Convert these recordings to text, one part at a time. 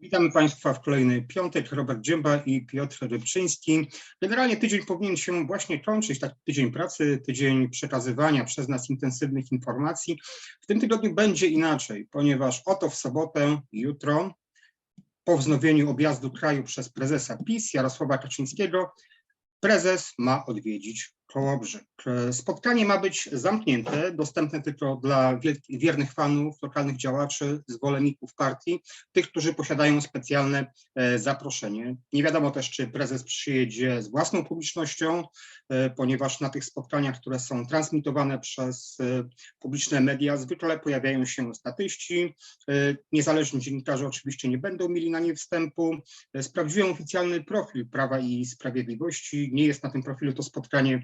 Witamy Państwa w kolejny piątek. Robert Dzięba i Piotr Rybczyński. Generalnie tydzień powinien się właśnie kończyć, taki tydzień pracy, tydzień przekazywania przez nas intensywnych informacji. W tym tygodniu będzie inaczej, ponieważ oto w sobotę, jutro, po wznowieniu objazdu kraju przez prezesa PiS Jarosława Kaczyńskiego, prezes ma odwiedzić Kołobrzeg. Spotkanie ma być zamknięte, dostępne tylko dla wiernych fanów, lokalnych działaczy, zwolenników partii, tych, którzy posiadają specjalne e, zaproszenie. Nie wiadomo też, czy prezes przyjedzie z własną publicznością, e, ponieważ na tych spotkaniach, które są transmitowane przez e, publiczne media, zwykle pojawiają się statyści. Niezależni dziennikarze oczywiście nie będą mieli na nie wstępu. Sprawdziłem oficjalny profil Prawa i Sprawiedliwości. Nie jest na tym profilu to spotkanie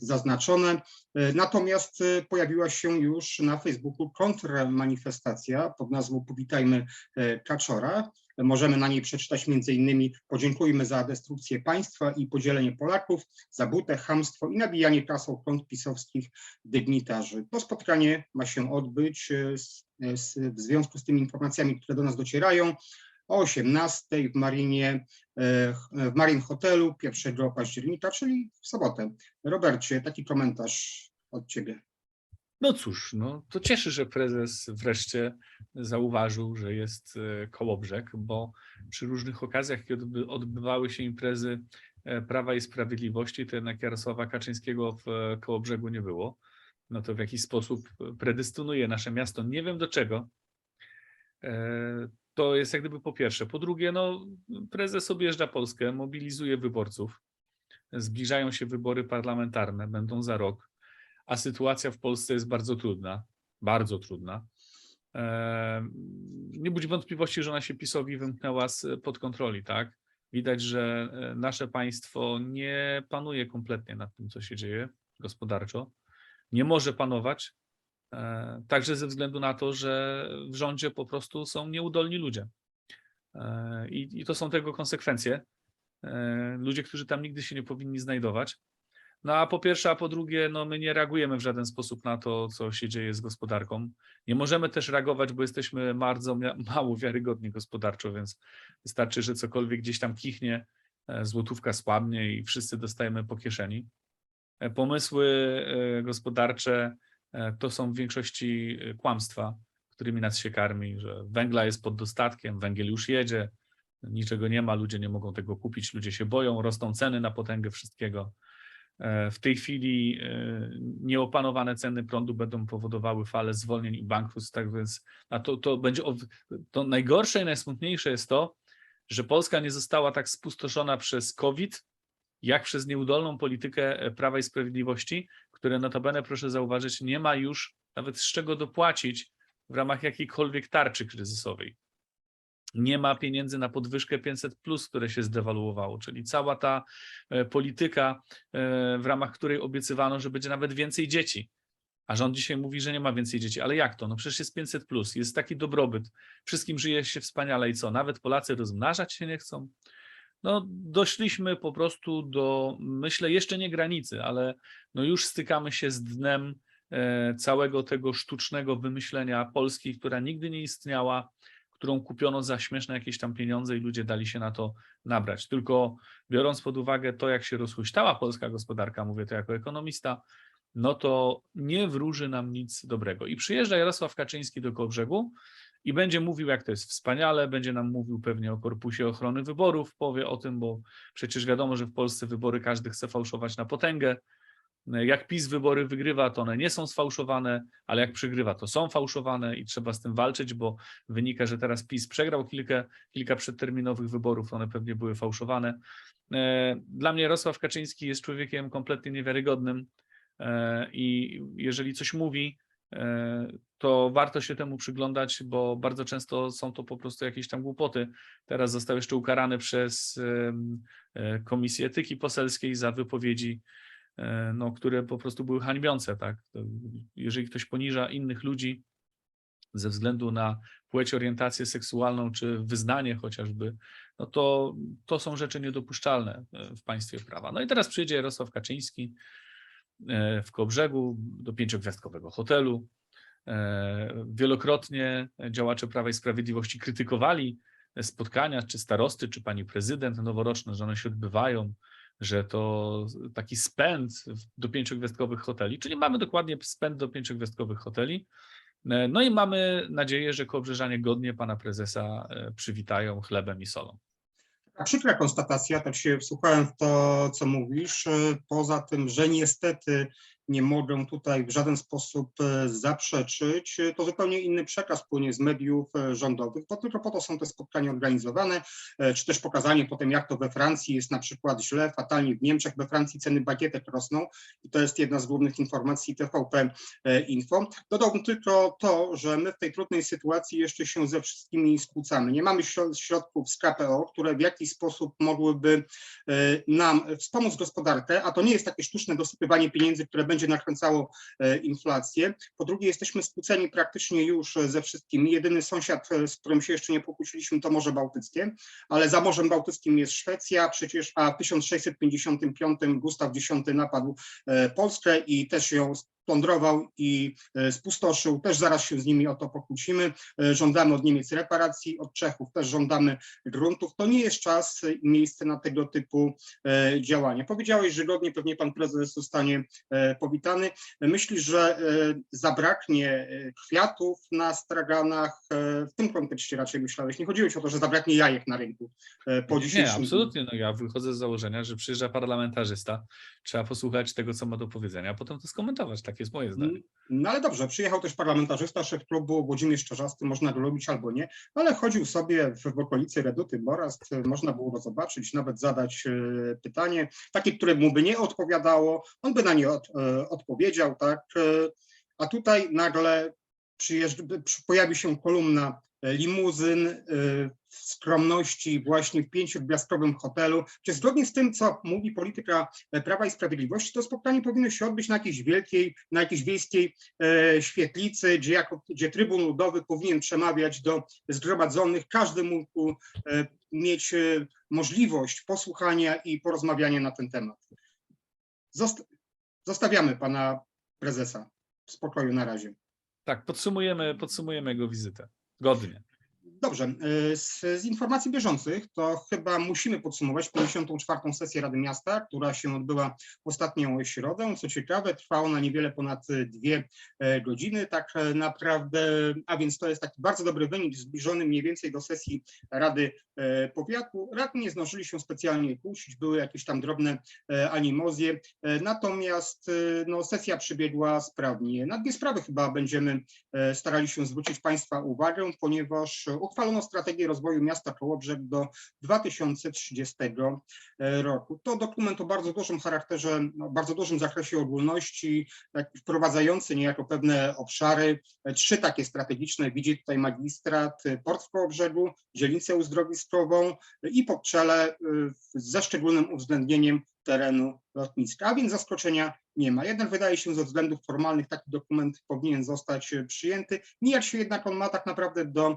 zaznaczone. E, Natomiast e, pojawiła się już na Facebooku kontrmanifestacja pod nazwą Powitajmy e, Kaczora. Możemy na niej przeczytać innymi podziękujmy za destrukcję państwa i podzielenie Polaków, za butę, chamstwo i nabijanie kasą kont pisowskich dygnitarzy. To spotkanie ma się odbyć e, z, z, w związku z tymi informacjami, które do nas docierają o 18 w Marinie, e, w Marin Hotelu 1 października, czyli w sobotę. Robercie, taki komentarz od ciebie. No cóż, no to cieszy, że prezes wreszcie zauważył, że jest e, Kołobrzeg, bo przy różnych okazjach, kiedy odby- odbywały się imprezy e, Prawa i Sprawiedliwości, to jednak Jarosława Kaczyńskiego w e, Kołobrzegu nie było. No to w jakiś sposób predestynuje nasze miasto, nie wiem do czego. E, To jest jak gdyby po pierwsze. Po drugie, no prezes objeżdża Polskę, mobilizuje wyborców. Zbliżają się wybory parlamentarne, będą za rok a sytuacja w Polsce jest bardzo trudna, bardzo trudna. Em, Nie budzi wątpliwości, że ona się PiSowi wymknęła z pod kontroli, tak? Widać, że e, nasze państwo nie panuje kompletnie nad tym, co się dzieje gospodarczo. Nie może panować, e, także ze względu na to, że w rządzie po prostu są nieudolni ludzie. E, I, i to są tego konsekwencje. E, Ludzie, którzy tam nigdy się nie powinni znajdować. No a po pierwsze, a po drugie, no my nie reagujemy w żaden sposób na to, co się dzieje z gospodarką. Nie możemy też reagować, bo jesteśmy bardzo mało wiarygodni gospodarczo, więc wystarczy, że cokolwiek gdzieś tam kichnie, e, złotówka słabnie i wszyscy dostajemy po kieszeni. E, Pomysły e, gospodarcze e, to są w większości e, kłamstwa, którymi nas się karmi, że węgla jest pod dostatkiem, węgiel już jedzie, niczego nie ma, ludzie nie mogą tego kupić, ludzie się boją, rosną ceny na potęgę wszystkiego. E, W tej chwili e, nieopanowane ceny prądu będą powodowały falę zwolnień i bankructw, tak więc a to, to będzie to najgorsze i najsmutniejsze jest to, że Polska nie została tak spustoszona przez COVID, jak przez nieudolną politykę e, Prawa i Sprawiedliwości, które notabene, proszę zauważyć, nie ma już nawet z czego dopłacić w ramach jakiejkolwiek tarczy kryzysowej nie ma pieniędzy na podwyżkę 500, które się zdewaluowało, czyli cała ta e, polityka, e, w ramach której obiecywano, że będzie nawet więcej dzieci. A rząd dzisiaj mówi, że nie ma więcej dzieci. Ale jak to? No przecież jest 500, jest taki dobrobyt. Wszystkim żyje się wspaniale i co? Nawet Polacy rozmnażać się nie chcą. No, doszliśmy po prostu do, myślę, jeszcze nie granicy, ale no już stykamy się z dnem e, całego tego sztucznego wymyślenia Polski, która nigdy nie istniała, którą kupiono za śmieszne jakieś tam pieniądze i ludzie dali się na to nabrać. Tylko biorąc pod uwagę to, jak się rozhuśtała polska gospodarka, mówię to jako ekonomista, no to nie wróży nam nic dobrego. I przyjeżdża Jarosław Kaczyński do Kołbrzegu i będzie mówił, jak to jest wspaniale, będzie nam mówił pewnie o Korpusie Ochrony Wyborów, powie o tym, bo przecież wiadomo, że w Polsce wybory każdy chce fałszować na potęgę. Jak PiS wybory wygrywa, to one nie są sfałszowane, ale jak przegrywa, to są fałszowane i trzeba z tym walczyć, bo wynika, że teraz PiS przegrał kilka, kilka przedterminowych wyborów, one pewnie były fałszowane. E, Dla mnie Jarosław Kaczyński jest człowiekiem kompletnie niewiarygodnym e, i jeżeli coś mówi, e, to warto się temu przyglądać, bo bardzo często są to po prostu jakieś tam głupoty. Teraz został jeszcze ukarany przez e, Komisję Etyki Poselskiej za wypowiedzi e, no, które po prostu były hańbiące, tak? Jeżeli ktoś poniża innych ludzi ze względu na płeć, orientację seksualną czy wyznanie chociażby, no to, to są rzeczy niedopuszczalne e, w państwie prawa. No i teraz przyjedzie Jarosław Kaczyński w Kołbrzegu do pięciogwiazdkowego hotelu. E, Wielokrotnie działacze Prawa i Sprawiedliwości krytykowali spotkania, czy starosty, czy pani prezydent noworoczne, że one się odbywają, że to taki spęd do pięciogwiazdkowych hoteli, czyli mamy dokładnie spęd do pięciogwiazdkowych hoteli. E, No i mamy nadzieję, że Kołbrzeżanie godnie pana prezesa e, przywitają chlebem i solą. A przykra konstatacja, tak się wsłuchałem w to, co mówisz. Poza tym, że niestety nie mogę tutaj w żaden sposób e, zaprzeczyć, e, to zupełnie inny przekaz płynie z mediów e, rządowych, bo tylko po to są te spotkania organizowane, czy też pokazanie potem, jak to we Francji jest na przykład źle, fatalnie w Niemczech. We Francji ceny bagietek rosną i to jest jedna z głównych informacji TVP Info. Dodałbym tylko to, że my w tej trudnej sytuacji jeszcze się ze wszystkimi skłócamy. Nie mamy środ- środków z KPO, które w jakiś sposób mogłyby nam wspomóc gospodarkę, a to nie jest takie sztuczne dosypywanie pieniędzy, które będzie nakręcało e, inflację. Po drugie, jesteśmy skłóceni praktycznie już ze wszystkimi. Jedyny sąsiad, e, z którym się jeszcze nie pokłóciliśmy, to Morze Bałtyckie, ale za Morzem Bałtyckim jest Szwecja, przecież a w 1655 Gustaw X napadł e, Polskę i też ją plądrował i e, spustoszył. Też zaraz się z nimi o to pokłócimy. E, Żądamy od Niemiec reparacji, od Czechów też żądamy gruntów. To nie jest czas i miejsce na tego typu e, działania. Powiedziałeś, że godnie pewnie pan prezes zostanie powitany. Myślisz, że zabraknie kwiatów na straganach? W tym kontekście raczej myślałeś. Nie chodziło ci o to, że zabraknie jajek na rynku po Nie, dzisiejszym dniu. absolutnie. No ja wychodzę z założenia, że przyjeżdża parlamentarzysta, trzeba posłuchać tego, co ma do powiedzenia, a potem to skomentować. Jest moje zdanie. No ale dobrze, przyjechał też parlamentarzysta, szef klubu Włodzimierz Czarzasty, można go lubić albo nie, ale chodził sobie w, w okolicy Reduty Morast, e, można było go zobaczyć, nawet zadać e, pytanie, takie, które mu by nie odpowiadało, on by na nie od, e, odpowiedział, tak, e, a tutaj nagle pojawi się kolumna e, limuzyn e, w skromności właśnie w pięciogwiazdkowym hotelu, gdzie zgodnie z tym, co mówi polityka e, Prawa i Sprawiedliwości, to spotkanie powinno się odbyć na jakiejś wielkiej, na jakiejś wiejskiej świetlicy, gdzie, jako, gdzie Trybun Ludowy powinien przemawiać do zgromadzonych, każdy mógł mieć możliwość posłuchania i porozmawiania na ten temat. Zosta- zostawiamy pana prezesa w spokoju na razie. Tak, podsumujemy, podsumujemy jego wizytę. Godnie. Dobrze, y, z, z informacji bieżących to chyba musimy podsumować 54. sesję Rady Miasta, która się odbyła ostatnią środę. Co ciekawe, trwa ona niewiele ponad y, dwie e, godziny, tak e, naprawdę, a więc to jest taki bardzo dobry wynik, zbliżony mniej więcej do sesji Rady e, Powiatu. Radni nie zdążyli się specjalnie kłócić, były jakieś tam drobne animozje, natomiast no, sesja przebiegła sprawnie. Na dwie sprawy chyba będziemy starali się zwrócić Państwa uwagę, ponieważ uchwalono strategię rozwoju miasta Kołobrzeg do 2030 roku. To dokument o bardzo dużym charakterze, no, bardzo dużym zakresie ogólności, taki wprowadzający niejako pewne obszary. E, Trzy takie strategiczne widzi tutaj magistrat, e, port w Kołobrzegu, dzielnicę uzdrowiskową e, i Podczele e, ze szczególnym uwzględnieniem terenu lotniska, a więc zaskoczenia nie ma. Jednak wydaje się ze względów formalnych taki dokument powinien zostać e, przyjęty. Nijak się jednak on ma tak naprawdę do e,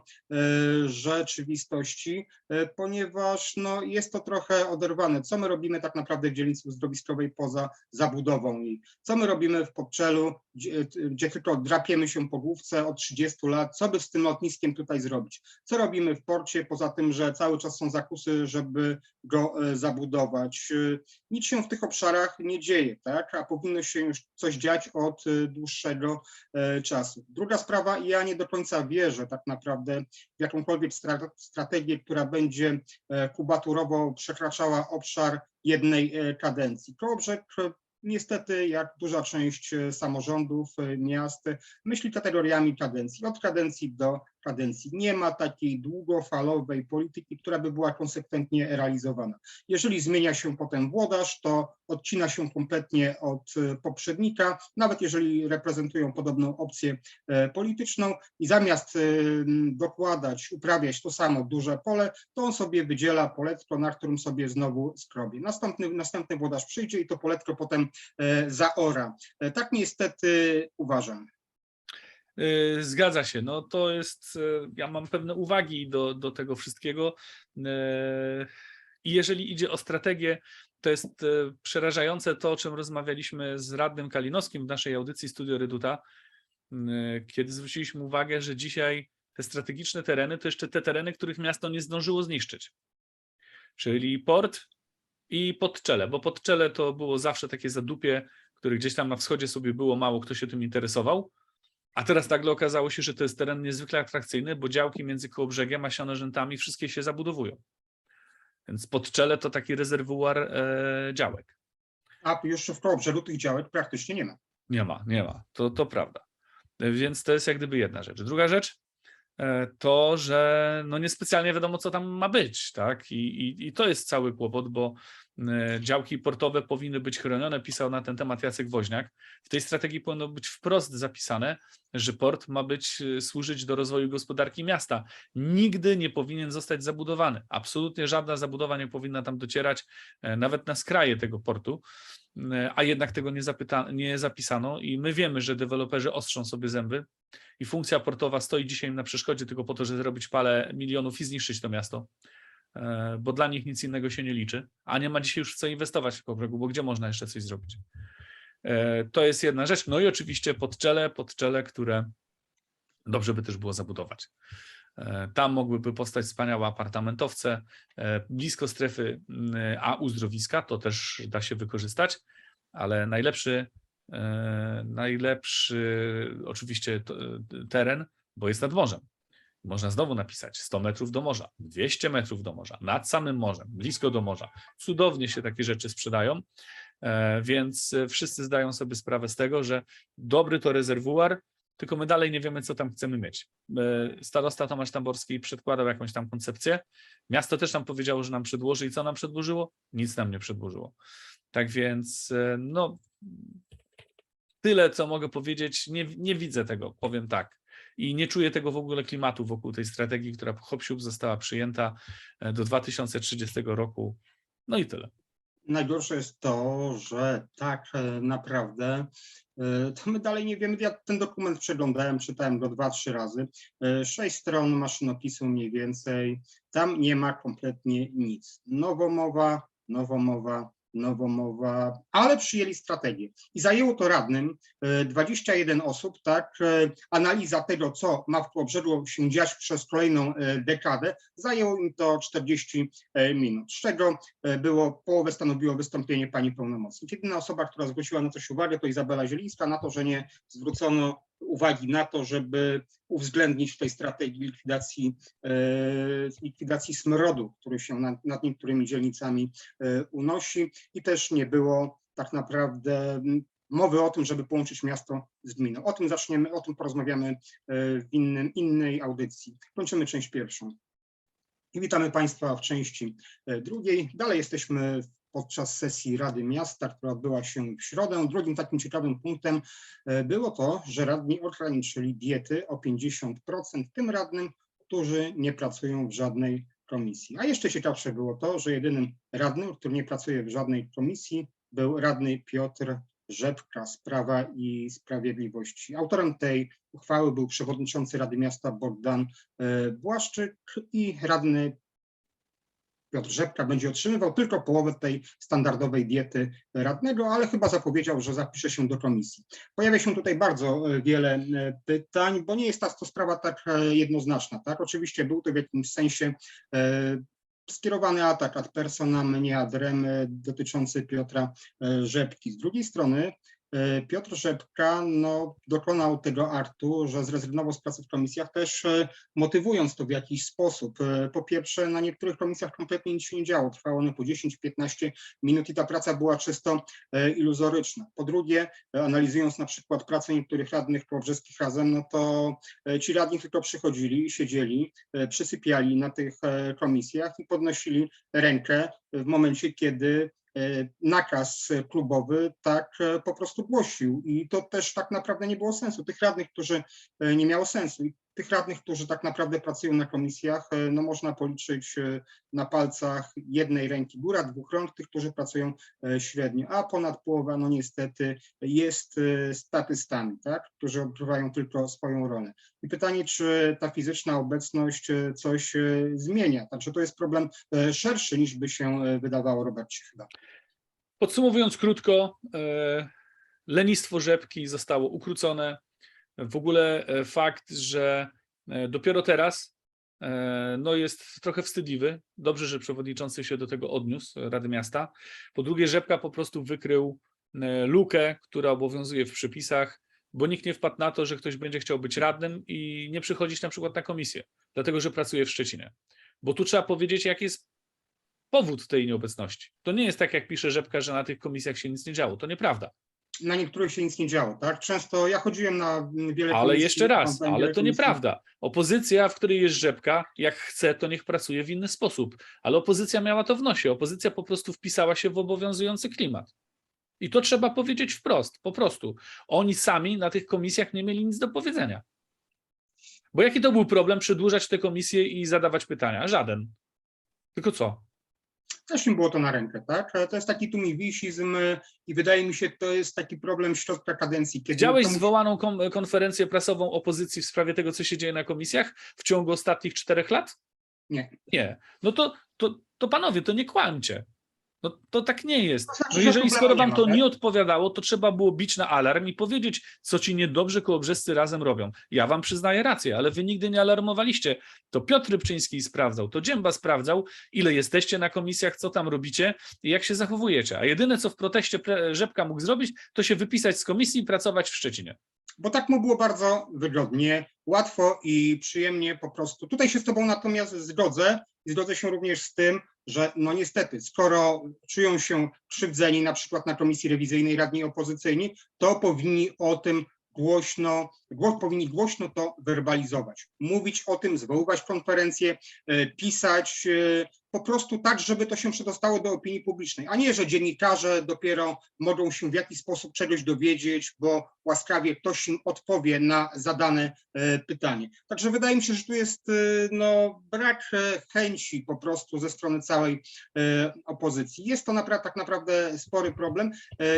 rzeczywistości, e, ponieważ no, jest to trochę oderwane. Co my robimy tak naprawdę w dzielnicy uzdrowiskowej poza zabudową jej? Co my robimy w Podczelu, gdzie, gdzie tylko drapiemy się po główce od 30 lat? Co by z tym lotniskiem tutaj zrobić? Co robimy w porcie, poza tym, że cały czas są zakusy, żeby go e, zabudować? E, Nic się w tych obszarach nie dzieje, tak? a powinno się już coś dziać od e, dłuższego e, czasu. Druga sprawa, ja nie do końca wierzę tak naprawdę w jakąkolwiek stra- strategię, która będzie e, kubaturowo przekraczała obszar jednej e, kadencji. Kołobrzeg e, niestety, jak duża część e, samorządów, e, miast, e, myśli kategoriami kadencji, od kadencji do kadencji. Nie ma takiej długofalowej polityki, która by była konsekwentnie realizowana. Jeżeli zmienia się potem włodarz, to odcina się kompletnie od e, poprzednika, nawet jeżeli reprezentują podobną opcję e, polityczną i zamiast e, dokładać, uprawiać to samo duże pole, to on sobie wydziela poletko, na którym sobie znowu skrobie. Następny, następny włodarz przyjdzie i to poletko potem zaora. Tak niestety uważam. Yy, Zgadza się. No to jest, yy, ja mam pewne uwagi do, do tego wszystkiego. Yy, I jeżeli idzie o strategię, to jest przerażające to, o czym rozmawialiśmy z radnym Kalinowskim w naszej audycji Studio Reduta, kiedy zwróciliśmy uwagę, że dzisiaj te strategiczne tereny to jeszcze te tereny, których miasto nie zdążyło zniszczyć. Czyli port i Podczele, bo Podczele to było zawsze takie zadupie, które gdzieś tam na wschodzie sobie było, mało kto się tym interesował. A teraz nagle okazało się, że to jest teren niezwykle atrakcyjny, bo działki między Kołobrzegiem a Sianorzętami wszystkie się zabudowują. Więc Podczele to taki rezerwuar e, działek. A jeszcze w Kołobrzegu tych działek praktycznie nie ma. Nie ma, nie ma. To, to prawda. E, Więc to jest jak gdyby jedna rzecz. Druga rzecz to, że no niespecjalnie wiadomo, co tam ma być, tak? I, i, i to jest cały kłopot, bo e, działki portowe powinny być chronione. Pisał na ten temat Jacek Woźniak. W tej strategii powinno być wprost zapisane, że port ma być e, służyć do rozwoju gospodarki miasta. Nigdy nie powinien zostać zabudowany. Absolutnie żadna zabudowa nie powinna tam docierać, e, nawet na skraje tego portu e, a jednak tego nie, zapyta, nie zapisano i my wiemy, że deweloperzy ostrzą sobie zęby i funkcja portowa stoi dzisiaj na przeszkodzie tylko po to, żeby zrobić parę milionów i zniszczyć to miasto, e, bo dla nich nic innego się nie liczy, a nie ma dzisiaj już w co inwestować w Kołobrzegu, bo gdzie można jeszcze coś zrobić? E, To jest jedna rzecz. No i oczywiście podczele, podczele, które dobrze by też było zabudować. E, Tam mogłyby powstać wspaniałe apartamentowce, e, blisko strefy m, A uzdrowiska, to też da się wykorzystać, ale najlepszy, e, najlepszy oczywiście e, teren, bo jest nad morzem. Można znowu napisać 100 metrów do morza, 200 metrów do morza, nad samym morzem, blisko do morza. Cudownie się takie rzeczy sprzedają, e, więc e, wszyscy zdają sobie sprawę z tego, że dobry to rezerwuar, tylko my dalej nie wiemy, co tam chcemy mieć. E, Starosta Tomasz Tamborski przedkładał jakąś tam koncepcję. Miasto też nam powiedziało, że nam przedłoży i co nam przedłożyło? Nic nam nie przedłożyło. Tak więc, e, no, tyle, co mogę powiedzieć. Nie, nie widzę tego, powiem tak. I nie czuję tego w ogóle klimatu wokół tej strategii, która siup została przyjęta e, do 2030 roku. No i tyle. Najgorsze jest to, że tak e, naprawdę e, to my dalej nie wiemy. Ja ten dokument przeglądałem, czytałem go dwa, trzy razy. E, Sześć stron maszynopisu mniej więcej. Tam nie ma kompletnie nic. Nowomowa, nowomowa, nowomowa, ale przyjęli strategię. I zajęło to radnym e, 21 osób, tak, e, analiza tego, co ma w Kołobrzegu się dziać przez kolejną e, dekadę, zajęło im to 40 e, minut, z czego e, było, połowę stanowiło wystąpienie pani pełnomocnik. Jedyna osoba, która zwróciła na coś uwagę, to Izabela Zielińska, na to, że nie zwrócono uwagi na to, żeby uwzględnić w tej strategii likwidacji, e, likwidacji smrodu, który się nad, nad niektórymi dzielnicami e, unosi i też nie było tak naprawdę mowy o tym, żeby połączyć miasto z gminą. O tym zaczniemy, o tym porozmawiamy e, w innym, innej audycji. Kończymy część pierwszą. I witamy Państwa w części drugiej. Dalej jesteśmy podczas sesji Rady Miasta, która odbyła się w środę. Drugim takim ciekawym punktem e, było to, że radni ograniczyli diety o 50% tym radnym, którzy nie pracują w żadnej komisji. A jeszcze ciekawsze było to, że jedynym radnym, który nie pracuje w żadnej komisji, był radny Piotr Rzepka z Prawa i Sprawiedliwości. Autorem tej uchwały był przewodniczący Rady Miasta Bogdan e, Błaszczyk i radny Piotr Rzepka będzie otrzymywał tylko połowę tej standardowej diety radnego, ale chyba zapowiedział, że zapisze się do komisji. Pojawia się tutaj bardzo e, wiele e, pytań, bo nie jest ta to sprawa tak e, jednoznaczna. Tak? Oczywiście był to w jakimś sensie skierowany atak ad personam, nie ad rem dotyczący Piotra Rzepki. Z drugiej strony Piotr Rzepka no, dokonał tego aktu, że zrezygnował z pracy w komisjach, też e, motywując to w jakiś sposób. E, Po pierwsze, na niektórych komisjach kompletnie nic się nie działo, trwało one po 10-15 minut i ta praca była czysto e, iluzoryczna. Po drugie, e, analizując na przykład pracę niektórych radnych kołobrzeskich razem, no to e, ci radni tylko przychodzili, siedzieli, e, przysypiali na tych e, komisjach i podnosili rękę w momencie, kiedy e, nakaz klubowy tak e, po prostu głosił i to też tak naprawdę nie było sensu. Tych radnych, którzy e, nie miało sensu i tych radnych, którzy tak naprawdę pracują na komisjach, e, no można policzyć e, na palcach jednej ręki góra, dwóch rąk, tych, którzy pracują e, średnio, a ponad połowa, no niestety, jest statystami, tak, którzy odgrywają tylko swoją rolę. I pytanie, czy ta fizyczna obecność coś zmienia? Także to jest problem szerszy niż by się wydawało, Robercie, chyba. Podsumowując krótko, lenistwo rzepki zostało ukrócone. W ogóle e, fakt, że E, Dopiero teraz e, no jest trochę wstydliwy. Dobrze, że przewodniczący się do tego odniósł, Rady Miasta. Po drugie, Rzepka po prostu wykrył lukę, która obowiązuje w przepisach, bo nikt nie wpadł na to, że ktoś będzie chciał być radnym i nie przychodzić na przykład na komisję, dlatego że pracuje w Szczecinie. Bo tu trzeba powiedzieć, jaki jest powód tej nieobecności. To nie jest tak, jak pisze Rzepka, że na tych komisjach się nic nie działo. To nieprawda. Na niektórych się nic nie działo, tak? Często ja chodziłem na mm, wiele Ale komisji, jeszcze raz, tam ale to komisji. nieprawda. Opozycja, w której jest Rzepka, jak chce, to niech pracuje w inny sposób. Ale opozycja miała to w nosie. Opozycja po prostu wpisała się w obowiązujący klimat. I to trzeba powiedzieć wprost, po prostu. Oni sami na tych komisjach nie mieli nic do powiedzenia. Bo jaki to był problem przedłużać te komisje i zadawać pytania? Żaden. Tylko co? Też im było to na rękę, tak? To jest taki tumiwisizm y, i wydaje mi się, to jest taki problem środka kadencji. Kiedy Widziałeś zwołaną konferencję prasową opozycji w sprawie tego, co się dzieje na komisjach w ciągu ostatnich czterech lat? Nie. Nie. No to, to, to panowie, to nie kłamcie. No to tak nie jest. No że jeżeli skoro wam to nie odpowiadało, to trzeba było bić na alarm i powiedzieć, co ci niedobrze kołobrzescy razem robią. Ja wam przyznaję rację, ale wy nigdy nie alarmowaliście. To Piotr Rybczyński sprawdzał, to Dzięba sprawdzał, ile jesteście na komisjach, co tam robicie i jak się zachowujecie. A jedyne, co w proteście Rzepka mógł zrobić, to się wypisać z komisji i pracować w Szczecinie. Bo tak mu było bardzo wygodnie, łatwo i przyjemnie po prostu. Tutaj się z Tobą natomiast zgodzę i zgodzę się również z tym, że no niestety, skoro czują się krzywdzeni na przykład na komisji rewizyjnej radni opozycyjni, to powinni o tym głośno, gło, powinni głośno to werbalizować, mówić o tym, zwoływać konferencje, e, pisać e, po prostu tak, żeby to się przedostało do opinii publicznej, a nie, że dziennikarze dopiero mogą się w jakiś sposób czegoś dowiedzieć, bo łaskawie ktoś im odpowie na zadane e, pytanie. Także wydaje mi się, że tu jest e, no, brak e, chęci po prostu ze strony całej opozycji. Jest to napra- tak naprawdę spory problem.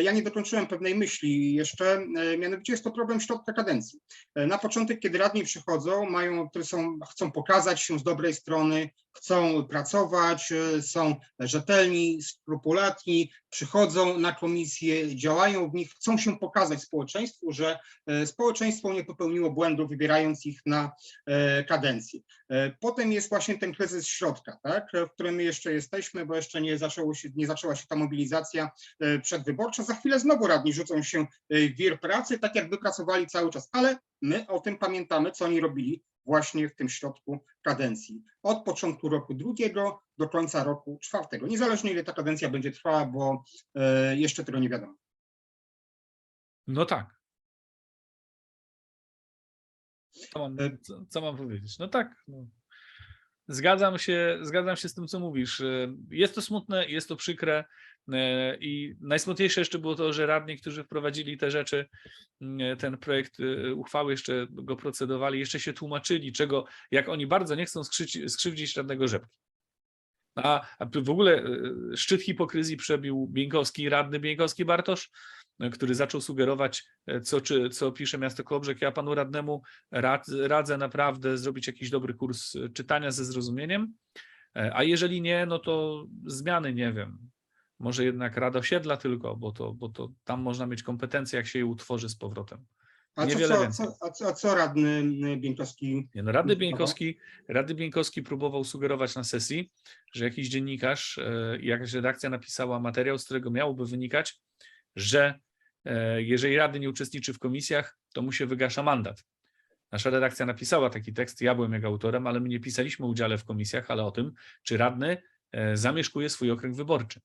Ja nie dokończyłem pewnej myśli jeszcze, mianowicie jest to problem środka kadencji. Na początek, kiedy radni przychodzą, mają, które są, chcą pokazać się z dobrej strony, chcą pracować, e, są rzetelni, skrupulatni, przychodzą na komisję, działają w nich, chcą się pokazać społeczeństwu, że e, społeczeństwo nie popełniło błędu, wybierając ich na e, kadencję. Potem jest właśnie ten kryzys środka, tak, w którym jeszcze jesteśmy, bo jeszcze nie, zaczęło się, nie zaczęła się ta mobilizacja przedwyborcza. Za chwilę znowu radni rzucą się w wir pracy, tak jakby pracowali cały czas, ale my o tym pamiętamy, co oni robili właśnie w tym środku kadencji. Od początku roku drugiego do końca roku czwartego. Niezależnie ile ta kadencja będzie trwała, bo e, jeszcze tego nie wiadomo. No tak. Co mam, co, co mam powiedzieć? No tak. No. Zgadzam się, zgadzam się z tym, co mówisz. E, Jest to smutne, jest to przykre e, i najsmutniejsze jeszcze było to, że radni, którzy wprowadzili te rzeczy, mm, ten projekt uchwały, jeszcze go procedowali, jeszcze się tłumaczyli, czego, jak oni bardzo nie chcą skrzywdzić, skrzywdzić radnego Rzepki. A, w ogóle szczyt hipokryzji przebił Bieńkowski, radny Bieńkowski Bartosz, który zaczął sugerować, e, co, czy, co pisze miasto Kołobrzeg. Ja panu radnemu rad, radzę naprawdę zrobić jakiś dobry kurs e, czytania ze zrozumieniem, e, a jeżeli nie, no to zmiany nie wiem. Może jednak Rada Osiedla tylko, bo to, bo to tam można mieć kompetencje, jak się je utworzy z powrotem. A co, co, co, a co, a co radny Bieńkowski Nie, no Dobra. Bieńkowski, Rady Bieńkowski próbował sugerować na sesji, że jakiś dziennikarz, e, jakaś redakcja napisała materiał, z którego miałoby wynikać, że e, jeżeli Rady nie uczestniczy w komisjach, to mu się wygasza mandat. Nasza redakcja napisała taki tekst, ja byłem jego autorem, ale my nie pisaliśmy o udziale w komisjach, ale o tym, czy radny e, zamieszkuje swój okręg wyborczy.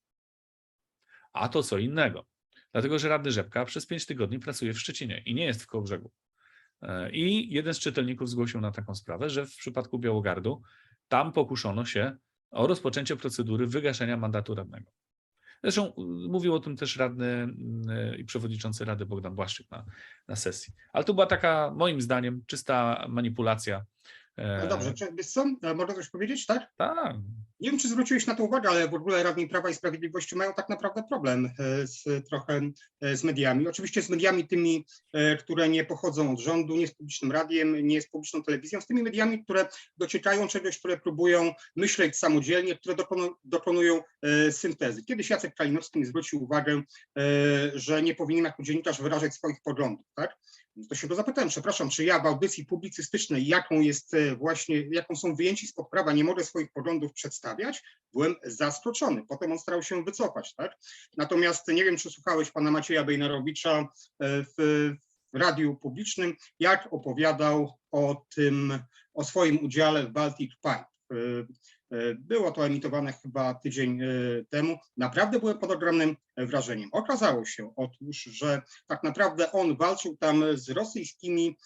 A to co innego. Dlatego, że radny Rzepka przez pięć tygodni pracuje w Szczecinie i nie jest w Kołobrzegu. E, I jeden z czytelników zgłosił na taką sprawę, że w przypadku Białogardu tam pokuszono się o rozpoczęcie procedury wygaszenia mandatu radnego. Zresztą y, mówił o tym też radny y, i przewodniczący Rady Bogdan Błaszczyk na, na sesji. Ale to była taka, moim zdaniem, czysta manipulacja. E, No dobrze, czy, co, e, można coś powiedzieć, tak? Tak, Nie wiem, czy zwróciłeś na to uwagę, ale w ogóle radni Prawa i Sprawiedliwości mają tak naprawdę problem e, z, trochę z mediami. Oczywiście z mediami tymi, które nie pochodzą od rządu, nie z publicznym radiem, nie z publiczną telewizją, z tymi mediami, które dociekają czegoś, które próbują myśleć samodzielnie, które dokonu, dokonują syntezy. Kiedyś Jacek Kalinowski mi zwrócił uwagę, że nie powinien jako dziennikarz wyrażać swoich poglądów, tak? To się go zapytałem, przepraszam, czy ja w audycji publicystycznej, jaką jest e, właśnie, jaką są wyjęci spod prawa, nie mogę swoich poglądów przedstawiać? Byłem zaskoczony. Potem on starał się wycofać, tak? Natomiast nie wiem, czy słuchałeś pana Macieja Bejnarowicza e, w, w radiu publicznym, jak opowiadał o tym, o swoim udziale w Baltic Pipe. E, Było to emitowane chyba tydzień temu. Naprawdę byłem pod ogromnym wrażeniem. Okazało się otóż, że tak naprawdę on walczył tam z rosyjskimi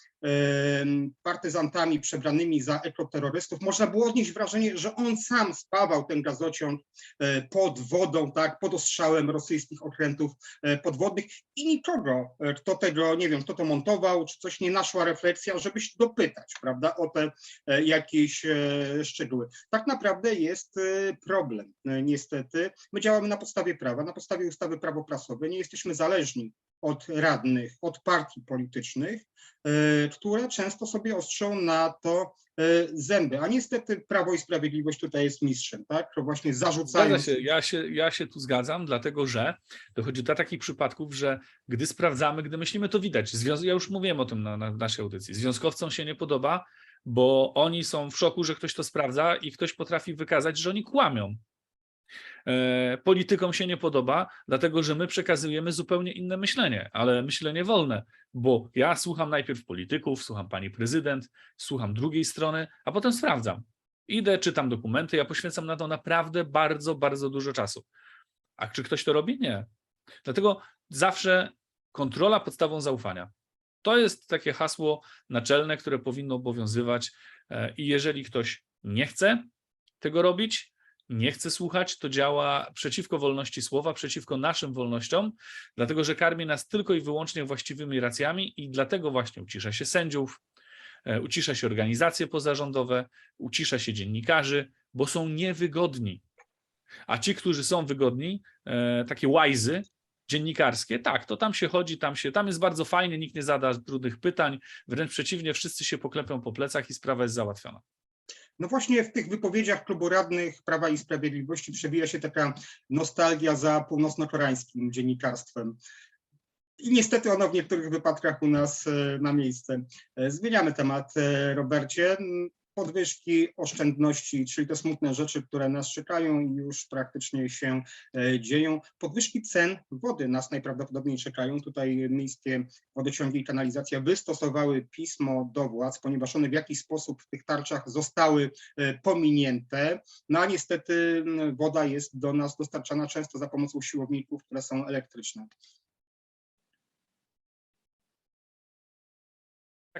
partyzantami przebranymi za ekoterrorystów. Można było odnieść wrażenie, że on sam spawał ten gazociąg e, pod wodą, tak, pod ostrzałem rosyjskich okrętów e, podwodnych i nikogo, e, kto tego, nie wiem, kto to montował, czy coś nie naszła refleksja, żeby się dopytać, prawda, o te jakieś szczegóły. Tak naprawdę jest problem, niestety. My działamy na podstawie prawa, na podstawie ustawy prawo prasowe, nie jesteśmy zależni od radnych, od partii politycznych, e, które często sobie ostrzą na to e, zęby. A niestety Prawo i Sprawiedliwość tutaj jest mistrzem, tak? To właśnie zarzucają. Się. Ja, się, ja się tu zgadzam, dlatego że dochodzi do takich przypadków, że gdy sprawdzamy, gdy myślimy, to widać. Zwią- ja już mówiłem o tym na, na naszej audycji. Związkowcom się nie podoba, bo oni są w szoku, że ktoś to sprawdza i ktoś potrafi wykazać, że oni kłamią. E, Politykom się nie podoba, dlatego że my przekazujemy zupełnie inne myślenie, ale myślenie wolne, bo ja słucham najpierw polityków, słucham pani prezydent, słucham drugiej strony, a potem sprawdzam. Idę, czytam dokumenty, ja poświęcam na to naprawdę bardzo, bardzo dużo czasu. A czy ktoś to robi? Nie. Dlatego zawsze kontrola podstawą zaufania. To jest takie hasło naczelne, które powinno obowiązywać. e, I jeżeli ktoś nie chce tego robić, nie chce słuchać, to działa przeciwko wolności słowa, przeciwko naszym wolnościom, dlatego że karmi nas tylko i wyłącznie właściwymi racjami i dlatego właśnie ucisza się sędziów, e, ucisza się organizacje pozarządowe, ucisza się dziennikarzy, bo są niewygodni. A ci, którzy są wygodni, e, takie łajzy dziennikarskie, tak, to tam się chodzi, tam się, tam jest bardzo fajnie, nikt nie zada trudnych pytań, wręcz przeciwnie, wszyscy się poklepią po plecach i sprawa jest załatwiona. No właśnie w tych wypowiedziach klubu radnych Prawa i Sprawiedliwości przewija się taka nostalgia za północno-koreańskim dziennikarstwem. I niestety ono w niektórych wypadkach u nas e, ma miejsce. E, Zmieniamy temat, e, Robercie. Podwyżki, oszczędności, czyli te smutne rzeczy, które nas czekają i już praktycznie się e, dzieją. Podwyżki cen wody nas najprawdopodobniej czekają. Tutaj miejskie wodociągi i kanalizacja wystosowały pismo do władz, ponieważ one w jakiś sposób w tych tarczach zostały e, pominięte. No a niestety woda jest do nas dostarczana często za pomocą siłowników, które są elektryczne.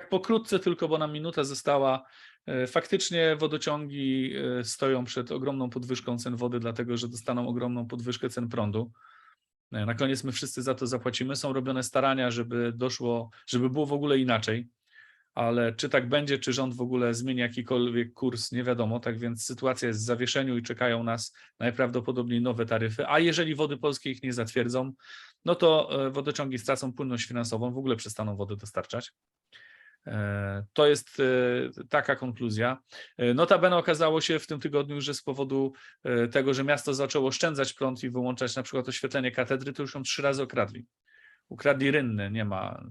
Pokrótce tylko, bo nam minuta została. E, Faktycznie wodociągi e, stoją przed ogromną podwyżką cen wody, dlatego że dostaną ogromną podwyżkę cen prądu. E, Na koniec my wszyscy za to zapłacimy. Są robione starania, żeby doszło, żeby było w ogóle inaczej, ale czy tak będzie, czy rząd w ogóle zmieni jakikolwiek kurs, nie wiadomo. Tak więc sytuacja jest w zawieszeniu i czekają nas najprawdopodobniej nowe taryfy. A jeżeli wody polskie ich nie zatwierdzą, no to wodociągi stracą płynność finansową, w ogóle przestaną wody dostarczać. To jest e, taka konkluzja. E, Notabene okazało się w tym tygodniu, że z powodu e, tego, że miasto zaczęło oszczędzać prąd i wyłączać na przykład oświetlenie katedry, to już ją trzy razy okradli. Ukradli rynny, nie ma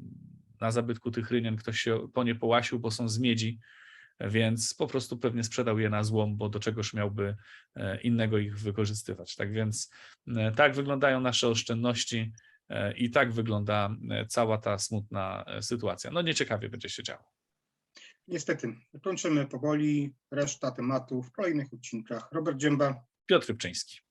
na zabytku tych rynien, ktoś się po nie połasił, bo są z miedzi, więc po prostu pewnie sprzedał je na złom, bo do czegoż miałby innego ich wykorzystywać. Tak więc tak wyglądają nasze oszczędności. E, I tak wygląda e, cała ta smutna e, sytuacja. No nieciekawie będzie się działo. Niestety, kończymy powoli. Reszta tematów w kolejnych odcinkach. Robert Dzięba. Piotr Rybczyński.